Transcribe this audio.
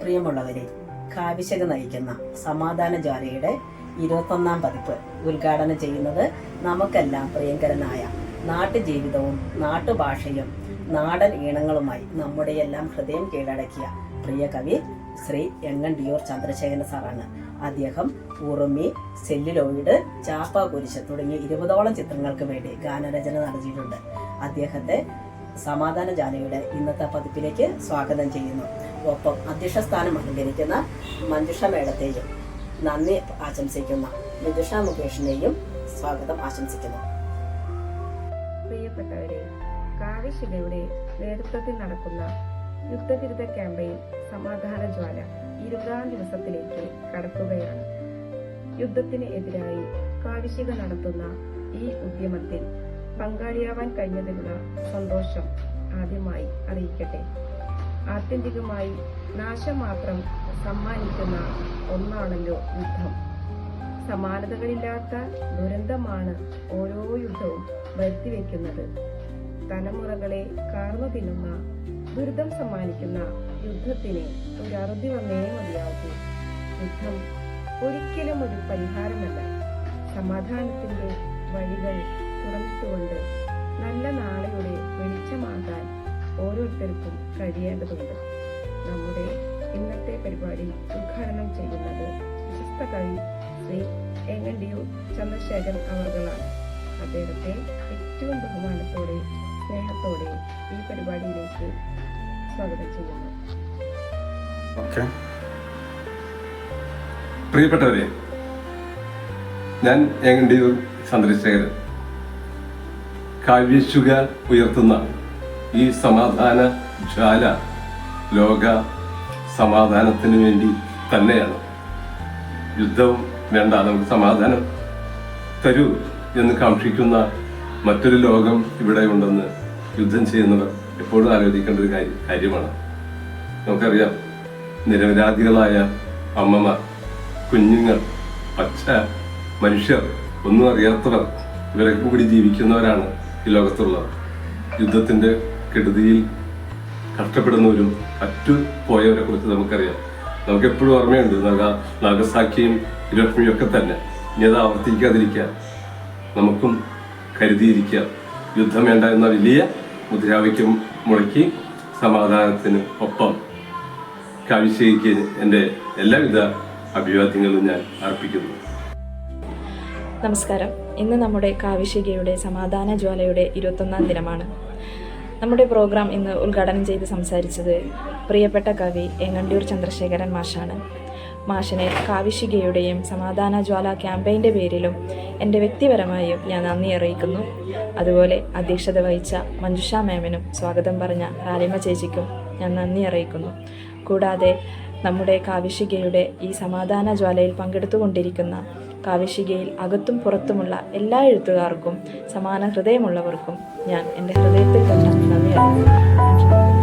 പ്രിയമുള്ളവരെ കാവിശക നയിക്കുന്ന സമാധാന ജ്വാലയുടെ ഇരുപത്തൊന്നാം പതിപ്പ് ഉദ്ഘാടനം ചെയ്യുന്നത് നമുക്കെല്ലാം പ്രിയങ്കരനായ നാട്ടുജീവിതവും നാട്ടുഭാഷയും നാടൻ ഈണങ്ങളുമായി നമ്മുടെയെല്ലാം ഹൃദയം കീഴടക്കിയ പ്രിയ കവി ശ്രീ എങ്ങണ്ടിയൂർ ചന്ദ്രശേഖരൻ സാറാണ്. അദ്ദേഹം ഉറുമി സെല്ലുലോയിഡ് ചാപ്പ കുരിശ് തുടങ്ങിയ ഇരുപതോളം ചിത്രങ്ങൾക്ക് വേണ്ടി ഗാനരചന നടത്തിയിട്ടുണ്ട്. അദ്ദേഹത്തെ സമാധാന ജാനയുടെ ഇന്നത്തെ പതിപ്പിലേക്ക് സ്വാഗതം ചെയ്യുന്നു. ഒപ്പം അധ്യക്ഷ സ്ഥാനം അലങ്കരിക്കുന്ന മഞ്ജുഷ മേഡത്തെയും നന്ദി ആശംസിക്കുന്ന മിജുഷ മുകേഷിനെയും സ്വാഗതം ആശംസിക്കുന്നു. പ്രിയപ്പെട്ടവരെ കാവ്യശിലയുടെ നേതൃത്വത്തിൽ നടക്കുന്ന യുദ്ധവിരുദ്ധ ക്യാമ്പയിൻ സമാധാന ജ്വാല ഇരുപതാം ദിവസത്തിലേക്ക് കടക്കുകയാണ്. യുദ്ധത്തിന് എതിരായി കാവിശിക നടത്തുന്ന ഈ ഉദ്യമത്തിൽ പങ്കാളിയാവാൻ കഴിഞ്ഞതിലുള്ള സന്തോഷം ആദ്യമായി അറിയിക്കട്ടെ. ആത്യന്തികമായി നാശം മാത്രം സമ്മാനിക്കുന്ന ഒന്നാണല്ലോ യുദ്ധം. സമാനതകളില്ലാത്ത ദുരന്തമാണ് ഓരോ യുദ്ധവും വരുത്തിവെക്കുന്നത്. തലമുറകളെ കാർന്നു തിന്നുന്ന ദുരിതം സമ്മാനിക്കുന്ന യുദ്ധത്തിന് ഒരു അറുതി വന്നേ മതിയാകൂ. യുദ്ധം ഒരിക്കലും ഒരു പരിഹാരമല്ല. സമാധാനത്തിന്റെ വഴികൾ തുറന്നിട്ടുകൊണ്ട് നല്ല നാളെയുടെ വെളിച്ചമാകാൻ ഓരോരുത്തർക്കും കഴിയേണ്ടതുണ്ട്. നമ്മുടെ ഇന്നത്തെ പരിപാടി ഉദ്ഘാടനം ചെയ്യുന്നത് പ്രശസ്ത കവി ശ്രീ എങ്ങണ്ടിയു ചന്ദ്രശേഖരൻ അവർകളാണ്. അദ്ദേഹത്തെ ഏറ്റവും ബഹുമാനത്തോടെ സ്നേഹത്തോടെ ഈ പരിപാടിയിലേക്ക് സ്വാഗതം ചെയ്യുന്നു പ്രിയപ്പെട്ടവരെ ഞാൻ എങ്ങണ്ടിയൂർ സന്ദർശകർ കാവ്യശുക ഉയർത്തുന്ന ഈ സമാധാന ജ്വാല ലോക സമാധാനത്തിന് വേണ്ടി തന്നെയാണ്. യുദ്ധവും വേണ്ട നമുക്ക് സമാധാനം തരൂ എന്ന് കാക്ഷിക്കുന്ന മറ്റൊരു ലോകം ഇവിടെ ഉണ്ടെന്ന് യുദ്ധം ചെയ്യുന്നവർ എപ്പോഴും ആലോചിക്കേണ്ട ഒരു കാര്യം കാര്യമാണ്. നമുക്കറിയാം നിരപരാധികളായ അമ്മമാർ കുഞ്ഞുങ്ങൾ പച്ച മനുഷ്യർ ഒന്നും അറിയാത്തവർ ഇവരൊക്കെ കൂടി ജീവിക്കുന്നവരാണ് ഈ ലോകത്തുള്ളവർ യുദ്ധത്തിന്റെ കെടുതിയിൽ കഷ്ടപ്പെടുന്നവരും അറ്റു പോയവരെ കുറിച്ച് നമുക്കറിയാം. നമുക്ക് എപ്പോഴും ഓർമ്മയുണ്ട് നഗ നാഗസാക്കിയും ലക്ഷ്മിയും ഒക്കെ തന്നെ. ഇനി അത് ആവർത്തിക്കാതിരിക്കുക നമുക്കും കരുതിയിരിക്കുക യുദ്ധം വേണ്ട എന്ന വലിയ മുദ്രാവാക്യം മുഴക്കി സമാധാനത്തിന് ഒപ്പം കാവിശേഖിക്ക് എന്റെ എല്ലാവിധ അഭിവാദ്യങ്ങളും ഞാൻ അർപ്പിക്കുന്നു. നമസ്കാരം. ഇന്ന് നമ്മുടെ കാവിശികയുടെ സമാധാന ജ്വാലയുടെ ഇരുപത്തൊന്നാം ദിനമാണ്. നമ്മുടെ പ്രോഗ്രാം ഇന്ന് ഉദ്ഘാടനം ചെയ്ത് സംസാരിച്ചത് പ്രിയപ്പെട്ട കവി എങ്ങണ്ടിയൂർ ചന്ദ്രശേഖരൻ മാഷാണ്. മാഷിനെ കാവിശികയുടെയും സമാധാന ജ്വാല ക്യാമ്പയിന്റെ പേരിലും എന്റെ വ്യക്തിപരമായും ഞാൻ നന്ദി അറിയിക്കുന്നു. അതുപോലെ അധ്യക്ഷത വഹിച്ച മഞ്ജുഷ മാമിനും സ്വാഗതം പറഞ്ഞ റാലിമ ചേച്ചിക്കും ഞാൻ നന്ദി അറിയിക്കുന്നു. കൂടാതെ നമ്മുടെ കാവിശികയുടെ ഈ സമാധാന ജ്വാലയിൽ പങ്കെടുത്തുകൊണ്ടിരിക്കുന്ന കാവിശികയിൽ അകത്തും പുറത്തുമുള്ള എല്ലാ എഴുത്തുകാർക്കും സമാന ഹൃദയമുള്ളവർക്കും ഞാൻ എന്റെ ഹൃദയത്തിൽ തന്നെ നന്ദി അറിയിക്കുന്നു.